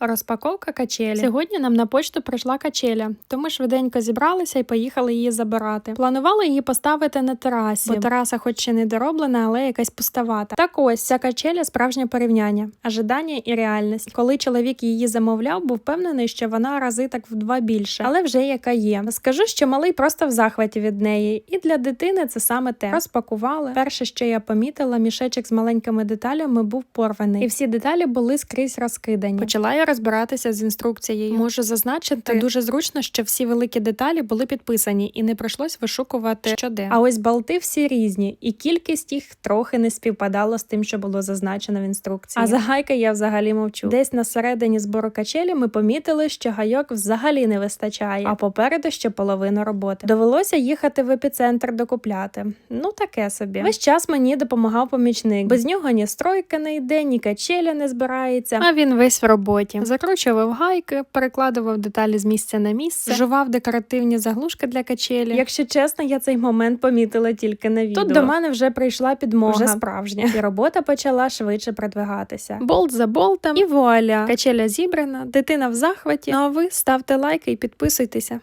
Розпаковка качелі. Сьогодні нам на почту прийшла качеля, то ми швиденько зібралися і поїхали її забирати. Планували її поставити на терасі, бо тераса, хоч ще не дороблена, але якась пустовата. Так ось ця качеля справжнє порівняння, ожидання і реальність. Коли чоловік її замовляв, був впевнений, що вона рази так в два більше, але вже яка є. Скажу, що малий просто в захваті від неї, і для дитини це саме те. Розпакували. Перше, що я помітила, мішечок з маленькими деталями був порваний, і всі деталі були скрізь розкидані. Почала я розбиратися з інструкцією. Можу зазначити дуже зручно, що всі великі деталі були підписані, і не прийшлось вишукувати що де. А ось болти всі різні, і кількість їх трохи не співпадала з тим, що було зазначено в інструкції. А за гайки я взагалі мовчу. Десь на середині збору качелі ми помітили, що гайок взагалі не вистачає, а попереду ще половина роботи. Довелося їхати в епіцентр докупляти. Ну таке собі. Весь час мені допомагав помічник. Без нього ні стройка не йде, ні качеля не збирається. А він весь в роботі. Закручував гайки, перекладував деталі з місця на місце, жував декоративні заглушки для качелі. Якщо чесно, я цей момент помітила тільки на відео. Тут до мене вже прийшла підмога. Вже справжня. І робота почала швидше продвигатися. Болт за болтом і вуаля. Качеля зібрана, дитина в захваті. Ну а ви ставте лайки і підписуйтеся.